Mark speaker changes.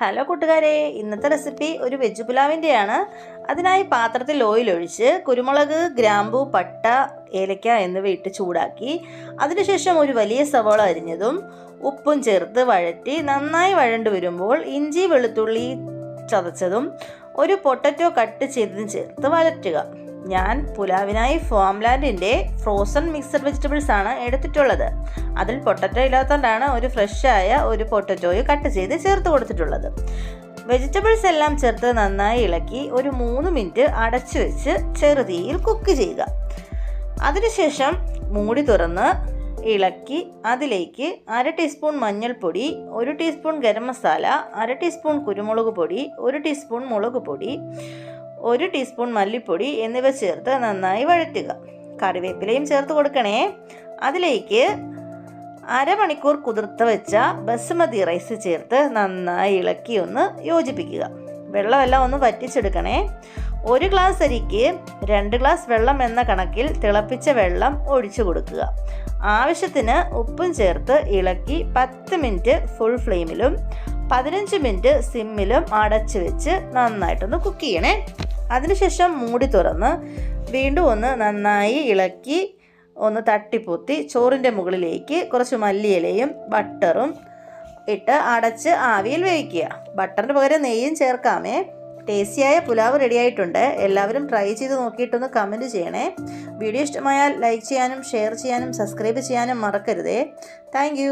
Speaker 1: Hello കൂട്ടുകാരെ ഇന്നത്തെ recipe ഒരു വെജ് പുലാവിന്റെയാണ് അതിനായി പാത്രത്തിൽ ഓയിൽ ഒഴിച്ച് കുരുമുളക് ഗ്രാമ്പു പട്ട ഏലക്ക എന്നിവ ഇട്ട് ചൂടാക്കി. അതിനുശേഷം ഒരു വലിയ സവാള അരിഞ്ഞതും ഉപ്പും ചേർത്ത് വഴറ്റി നന്നായി വഴണ്ടു വരുമ്പോൾ ഇഞ്ചി വെളുത്തുള്ളി ചതച്ചതും ഒരു പൊട്ടറ്റോ കട്ട് ചെയ്തതും ചേർത്ത് വഴറ്റുക. ഞാൻ പുലാവിനായി ഫോംലാൻഡിന്റെ ഫ്രോസൺ മിക്സഡ് വെജിറ്റബിൾസ് ആണ് എടുത്തിട്ടുള്ളത്. അതിൽ പൊട്ടറ്റോ ഇല്ലാത്തതുകൊണ്ടാണ് ഒരു ഫ്രഷായ ഒരു പൊട്ടറ്റോയ് കട്ട് ചെയ്ത് ചേർത്ത് കൊടുത്തിട്ടുള്ളത്. വെജിറ്റബിൾസ് എല്ലാം ചേർത്ത് നന്നായി ഇളക്കി ഒരു മൂന്ന് മിനിറ്റ് അടച്ചു വെച്ച് ചെറുതീയിൽ കുക്ക് ചെയ്യുക. അതിനുശേഷം മൂടി തുറന്ന് ഇളക്കി അതിലേക്ക് അര ടീസ്പൂൺ മഞ്ഞൾപ്പൊടി ഒരു ടീസ്പൂൺ ഗരം മസാല അര ടീസ്പൂൺ കുരുമുളക് പൊടി ഒരു ടീസ്പൂൺ മുളക് പൊടി ഒരു ടീസ്പൂൺ മല്ലിപ്പൊടി എന്നിവ ചേർത്ത് നന്നായി വഴറ്റുക. കറിവേപ്പിലയും ചേർത്ത് കൊടുക്കണേ. അതിലേക്ക് അരമണിക്കൂർ കുതിർത്ത് വെച്ച ബസുമതി റൈസ് ചേർത്ത് നന്നായി ഇളക്കി ഒന്ന് യോജിപ്പിക്കുക. വെള്ളമെല്ലാം ഒന്ന് വറ്റിച്ചെടുക്കണേ. ഒരു ഗ്ലാസ് അരിക്ക് രണ്ട് ഗ്ലാസ് വെള്ളം എന്ന കണക്കിൽ തിളപ്പിച്ച വെള്ളം ഒഴിച്ചു കൊടുക്കുക. ആവശ്യത്തിന് ഉപ്പും ചേർത്ത് ഇളക്കി പത്ത് മിനിറ്റ് ഫുൾ ഫ്ലെയിമിലും പതിനഞ്ച് മിനിറ്റ് സിമ്മിലും അടച്ചു വെച്ച് നന്നായിട്ടൊന്ന് കുക്ക് ചെയ്യണേ. അതിനുശേഷം മൂടി തുറന്ന് വീണ്ടും ഒന്ന് നന്നായി ഇളക്കി ഒന്ന് തട്ടിപ്പൊത്തി ചോറിന്റെ മുകളിലേക്ക് കുറച്ച് മല്ലിയിലയും ബട്ടറും ഇട്ട് അടച്ച് ആവിയിൽ വേവിക്കുക. ബട്ടറിന് പകരം നെയ്യും ചേർക്കാമേ. ടേസ്റ്റിയായ പുലാവ് റെഡിയായിട്ടുണ്ട് എല്ലാവരും ട്രൈ ചെയ്ത് നോക്കിയിട്ടൊന്ന് കമന്റ് ചെയ്യണേ. വീഡിയോ ഇഷ്ടമായാൽ ലൈക്ക് ചെയ്യാനും ഷെയർ ചെയ്യാനും സബ്സ്ക്രൈബ് ചെയ്യാനും മറക്കരുതേ. താങ്ക്